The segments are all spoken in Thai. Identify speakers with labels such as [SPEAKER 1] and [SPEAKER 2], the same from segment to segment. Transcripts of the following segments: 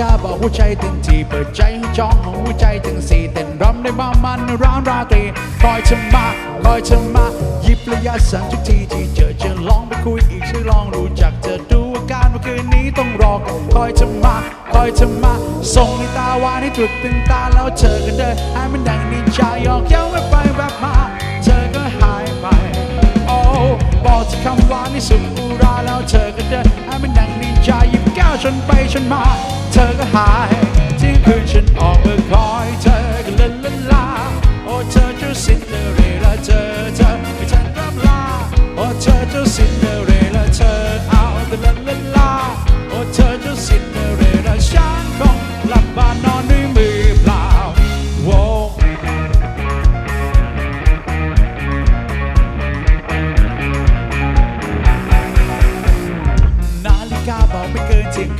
[SPEAKER 1] กาบอกหัวใจเต็มที่เปิดใจให้จองของหัวใจทั้งสี่เต้นรำในบ้ามันในร้านราตรีคอยเธอมาคอยเธอมาหยิบระยะสั่นทุกทีที่เจอจะลองไปคุยอีกช่วยลองรู้จักเธอดูอาการว่าคืนนี้ต้องรอคอยเธอมาคอยเธอมาส่งในตาหวานให้ตรึกตึงตาแล้วเธอก็เดินให้มันดังนินจาหยอกเย้าแวบไปแวบมาเธอก็หายไปโอ้บอกจะคำหวานที่สุดอุราแล้วเธอก็เดินให้มัน หยิบแก้วชนไปชนมา เธอก็หายที่คืนฉันออกมาคอย เธอก็เล่นละลาโอ้เธอจะสิ้นเรื่อเธอ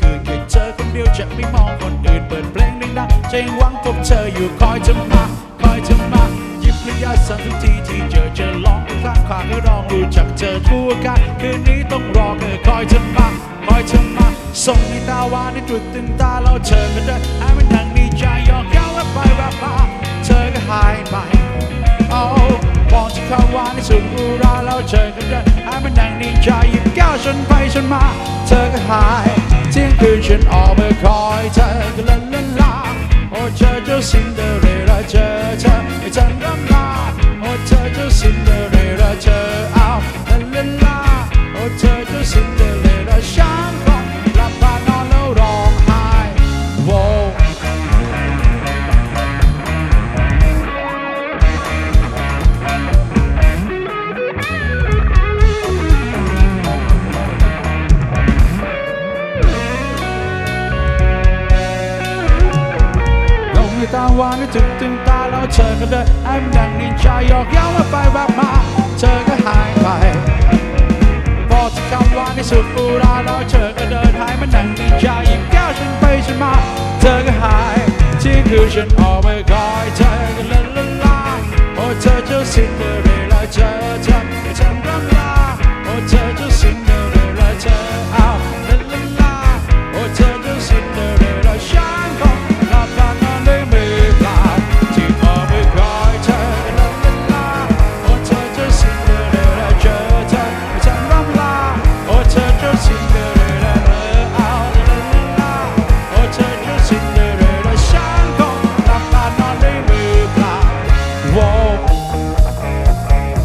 [SPEAKER 1] คืนแค่เธอคนเดียวจะไม่มองคนอื่นเปิดเพลงดังๆใจหวังพบเธออยู่คอยจะมาคอยจะมาหยิบระยะสั่นทุกทีที่เจอเจอลองข้างขวางก็ลองรู้จักเจอทั่วกันคืนนี้ต้องรอเธอคอยจะมาคอยจะมาส่งในตาหวานในตรึกตึงตาแล้วเธอก็เดินห้มันนั่งดีใจยอกเย้าแวไปแวบมาเธอก็หายไปโอ้มองที่เขาวานในสุดอุราแล้วเธอก็เดินห้มันนั่งนิ่งใจหยิบแก้วฉันไปฉันมา เธอก็หาย เที่ยงคืนฉันออก ตาหวานให้ถึงตึงตาแล้วเธอก็เดินไอ้มันดังนินจาหยอกเย้ามาไปแบบมาเธอก็หายไปพอกที่คำวานในสุดปูราแล้วเธอก็เดินหายมันดังนินจาหยิบแก้วฉันไปฉันมา เธอก็หายที่คือฉันออก